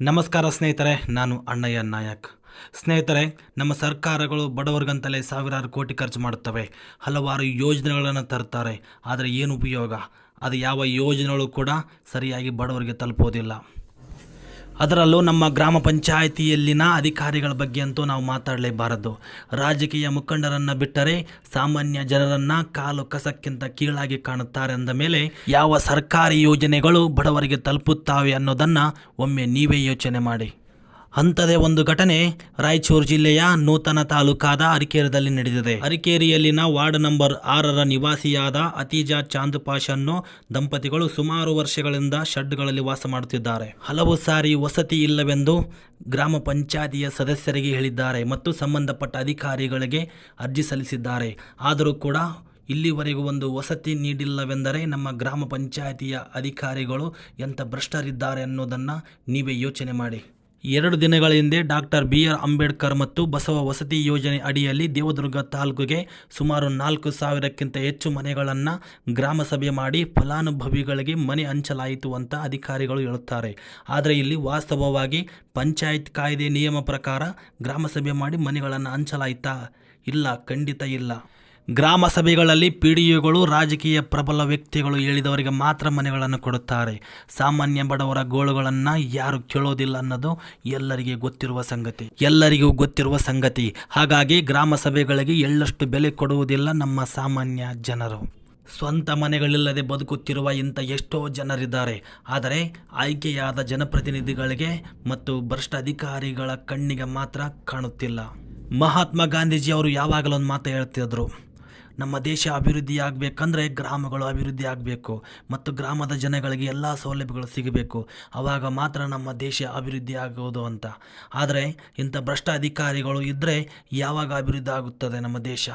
ನಮಸ್ಕಾರ ಸ್ನೇಹಿತರೆ, ನಾನು ಅಣ್ಣಯ್ಯ ನಾಯಕ್. ಸ್ನೇಹಿತರೆ, ನಮ್ಮ ಸರ್ಕಾರಗಳು ಬಡವರಿಗಂತಲೇ ಸಾವಿರಾರು ಕೋಟಿ ಖರ್ಚು ಮಾಡುತ್ತವೆ. ಹಲವಾರು ಯೋಜನೆಗಳನ್ನು ತರ್ತಾರೆ. ಆದರೆ ಏನು ಉಪಯೋಗ? ಅದು ಯಾವ ಯೋಜನೆಗಳು ಕೂಡ ಸರಿಯಾಗಿ ಬಡವರಿಗೆ ತಲುಪೋದಿಲ್ಲ. ಅದರಲ್ಲೂ ನಮ್ಮ ಗ್ರಾಮ ಪಂಚಾಯಿತಿಯಲ್ಲಿನ ಅಧಿಕಾರಿಗಳ ಬಗ್ಗೆ ಅಂತೂ ನಾವು ಮಾತಾಡಲೇಬಾರದು. ರಾಜಕೀಯ ಮುಖಂಡರನ್ನು ಬಿಟ್ಟರೆ ಸಾಮಾನ್ಯ ಜನರನ್ನು ಕಾಲು ಕಸಕ್ಕಿಂತ ಕೀಳಾಗಿ ಕಾಣುತ್ತಾರೆ ಅಂದ ಮೇಲೆ ಯಾವ ಸರ್ಕಾರಿ ಯೋಜನೆಗಳು ಬಡವರಿಗೆ ತಲುಪುತ್ತಾವೆ ಅನ್ನೋದನ್ನು ಒಮ್ಮೆ ನೀವೇ ಯೋಚನೆ ಮಾಡಿ. ಅಂಥದೇ ಒಂದು ಘಟನೆ ರಾಯಚೂರು ಜಿಲ್ಲೆಯ ನೂತನ ತಾಲೂಕಾದ ಅರಿಕೇರದಲ್ಲಿ ನಡೆದಿದೆ. ಅರಿಕೇರಿಯಲ್ಲಿನ ವಾರ್ಡ್ ನಂಬರ್ ಆರರ ನಿವಾಸಿಯಾದ ಅತೀಜಾ ಚಾಂದ್ ಪಾಷನ್ನು ದಂಪತಿಗಳು ಸುಮಾರು ವರ್ಷಗಳಿಂದ ಶೆಡ್ಗಳಲ್ಲಿ ವಾಸ ಮಾಡುತ್ತಿದ್ದಾರೆ. ಹಲವು ಸಾರಿ ವಸತಿ ಇಲ್ಲವೆಂದು ಗ್ರಾಮ ಪಂಚಾಯತಿಯ ಸದಸ್ಯರಿಗೆ ಹೇಳಿದ್ದಾರೆ ಮತ್ತು ಸಂಬಂಧಪಟ್ಟ ಅಧಿಕಾರಿಗಳಿಗೆ ಅರ್ಜಿ ಸಲ್ಲಿಸಿದ್ದಾರೆ. ಆದರೂ ಕೂಡ ಇಲ್ಲಿವರೆಗೂ ಒಂದು ವಸತಿ ನೀಡಿಲ್ಲವೆಂದರೆ ನಮ್ಮ ಗ್ರಾಮ ಪಂಚಾಯತಿಯ ಅಧಿಕಾರಿಗಳು ಎಂಥ ಭ್ರಷ್ಟರಿದ್ದಾರೆ ಅನ್ನೋದನ್ನು ನೀವೇ ಯೋಚನೆ ಮಾಡಿ. ಎರಡು ದಿನಗಳ ಹಿಂದೆ ಡಾಕ್ಟರ್ ಬಿ ಆರ್ ಅಂಬೇಡ್ಕರ್ ಮತ್ತು ಬಸವ ವಸತಿ ಯೋಜನೆ ಅಡಿಯಲ್ಲಿ ದೇವದುರ್ಗ ತಾಲೂಕಿಗೆ ಸುಮಾರು ನಾಲ್ಕು ಸಾವಿರಕ್ಕಿಂತ ಹೆಚ್ಚು ಮನೆಗಳನ್ನು ಗ್ರಾಮ ಸಭೆ ಮಾಡಿ ಫಲಾನುಭವಿಗಳಿಗೆ ಮನೆ ಹಂಚಲಾಯಿತು ಅಂತ ಅಧಿಕಾರಿಗಳು ಹೇಳುತ್ತಾರೆ. ಆದರೆ ಇಲ್ಲಿ ವಾಸ್ತವವಾಗಿ ಪಂಚಾಯತ್ ಕಾಯ್ದೆ ನಿಯಮ ಪ್ರಕಾರ ಗ್ರಾಮ ಸಭೆ ಮಾಡಿ ಮನೆಗಳನ್ನು ಹಂಚಲಾಯಿತಾ? ಇಲ್ಲ, ಖಂಡಿತ ಇಲ್ಲ. ಗ್ರಾಮ ಸಭೆಗಳಲ್ಲಿ ಪಿ ಡಿ ಒಗಳು ರಾಜಕೀಯ ಪ್ರಬಲ ವ್ಯಕ್ತಿಗಳು ಹೇಳಿದವರಿಗೆ ಮಾತ್ರ ಮನೆಗಳನ್ನು ಕೊಡುತ್ತಾರೆ. ಸಾಮಾನ್ಯ ಬಡವರ ಗೋಳುಗಳನ್ನು ಯಾರು ಕೇಳೋದಿಲ್ಲ ಅನ್ನೋದು ಎಲ್ಲರಿಗೆ ಗೊತ್ತಿರುವ ಸಂಗತಿ. ಎಲ್ಲರಿಗೂ ಗೊತ್ತಿರುವ ಸಂಗತಿ. ಹಾಗಾಗಿ ಗ್ರಾಮ ಸಭೆಗಳಿಗೆ ಎಳ್ಳಷ್ಟು ಬೆಲೆ ಕೊಡುವುದಿಲ್ಲ ನಮ್ಮ ಸಾಮಾನ್ಯ ಜನರು. ಸ್ವಂತ ಮನೆಗಳಿಲ್ಲದೆ ಬದುಕುತ್ತಿರುವ ಇಂಥ ಎಷ್ಟೋ ಜನರಿದ್ದಾರೆ. ಆದರೆ ಆಯ್ಕೆಯಾದ ಜನಪ್ರತಿನಿಧಿಗಳಿಗೆ ಮತ್ತು ಭ್ರಷ್ಟ ಅಧಿಕಾರಿಗಳ ಕಣ್ಣಿಗೆ ಮಾತ್ರ ಕಾಣುತ್ತಿಲ್ಲ. ಮಹಾತ್ಮ ಗಾಂಧೀಜಿ ಅವರು ಯಾವಾಗಲೊಂದು ಮಾತು ಹೇಳ್ತಿದ್ರು. ನಮ್ಮ ದೇಶ ಅಭಿವೃದ್ಧಿ ಆಗಬೇಕಂದ್ರೆ ಗ್ರಾಮಗಳು ಅಭಿವೃದ್ಧಿ ಆಗಬೇಕು ಮತ್ತು ಗ್ರಾಮದ ಜನಗಳಿಗೆ ಎಲ್ಲ ಸೌಲಭ್ಯಗಳು ಸಿಗಬೇಕು. ಆವಾಗ ಮಾತ್ರ ನಮ್ಮ ದೇಶ ಅಭಿವೃದ್ಧಿ ಆಗುವುದು ಅಂತ. ಆದರೆ ಇಂಥ ಭ್ರಷ್ಟ ಅಧಿಕಾರಿಗಳು ಇದ್ದರೆ ಯಾವಾಗ ಅಭಿವೃದ್ಧಿ ಆಗುತ್ತದೆ ನಮ್ಮ ದೇಶ?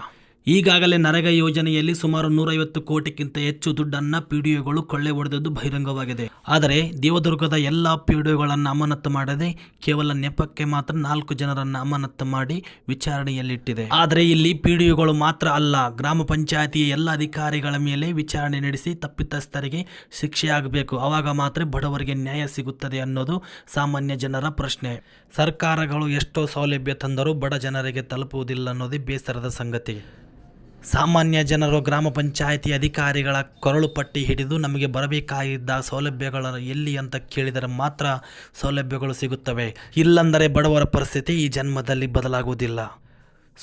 ಈಗಾಗಲೇ ನರೇಗಾ ಯೋಜನೆಯಲ್ಲಿ ಸುಮಾರು ನೂರೈವತ್ತು ಕೋಟಿಗಿಂತ ಹೆಚ್ಚು ದುಡ್ಡನ್ನು ಪಿಡಿಒಗಳು ಕೊಳ್ಳೆ ಹೊಡೆದದ್ದು ಬಹಿರಂಗವಾಗಿದೆ. ಆದರೆ ದೇವದುರ್ಗದ ಎಲ್ಲ ಪಿಡಿಒಗಳನ್ನು ಡಿ ಒಗಳನ್ನು ಅಮಾನತು ಮಾಡದೆ ಕೇವಲ ನೆಪಕ್ಕೆ ಮಾತ್ರ ನಾಲ್ಕು ಜನರನ್ನು ಅಮಾನತ್ತು ಮಾಡಿ ವಿಚಾರಣೆಯಲ್ಲಿಟ್ಟಿದೆ. ಆದರೆ ಇಲ್ಲಿ ಪಿಡಿಒಗಳು ಮಾತ್ರ ಅಲ್ಲ, ಗ್ರಾಮ ಪಂಚಾಯತಿಯ ಎಲ್ಲ ಅಧಿಕಾರಿಗಳ ಮೇಲೆ ವಿಚಾರಣೆ ನಡೆಸಿ ತಪ್ಪಿತಸ್ಥರಿಗೆ ಶಿಕ್ಷೆ ಆಗಬೇಕು ಆವಾಗ ಮಾತ್ರ ಬಡವರಿಗೆ ನ್ಯಾಯ ಸಿಗುತ್ತದೆ ಅನ್ನೋದು ಸಾಮಾನ್ಯ ಜನರ ಪ್ರಶ್ನೆ. ಸರ್ಕಾರಗಳು ಎಷ್ಟೋ ಸೌಲಭ್ಯ ತಂದರೂ ಬಡ ಜನರಿಗೆ ತಲುಪುವುದಿಲ್ಲ ಅನ್ನೋದೇ ಬೇಸರದ ಸಂಗತಿ. ಸಾಮಾನ್ಯ ಜನರು ಗ್ರಾಮ ಪಂಚಾಯಿತಿ ಅಧಿಕಾರಿಗಳ ಕೊರಳು ಪಟ್ಟಿ ಹಿಡಿದು ನಮಗೆ ಬರಬೇಕಾಗಿದ್ದ ಸೌಲಭ್ಯಗಳ ಎಲ್ಲಿ ಅಂತ ಕೇಳಿದರೆ ಮಾತ್ರ ಸೌಲಭ್ಯಗಳು ಸಿಗುತ್ತವೆ. ಇಲ್ಲಂದರೆ ಬಡವರ ಪರಿಸ್ಥಿತಿ ಈ ಜನ್ಮದಲ್ಲಿ ಬದಲಾಗುವುದಿಲ್ಲ.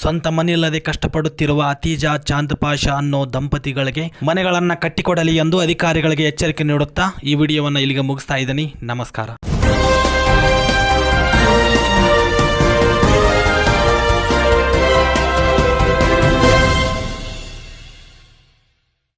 ಸ್ವಂತ ಮನೆಯಿಲ್ಲದೆ ಕಷ್ಟಪಡುತ್ತಿರುವ ಅತೀಜ ಚಾಂದ್ ಅನ್ನೋ ದಂಪತಿಗಳಿಗೆ ಮನೆಗಳನ್ನು ಕಟ್ಟಿಕೊಡಲಿ ಎಂದು ಅಧಿಕಾರಿಗಳಿಗೆ ಎಚ್ಚರಿಕೆ ನೀಡುತ್ತಾ ಈ ವಿಡಿಯೋವನ್ನು ಇಲ್ಲಿಗೆ ಮುಗಿಸ್ತಾ ಇದ್ದೀನಿ. ನಮಸ್ಕಾರ.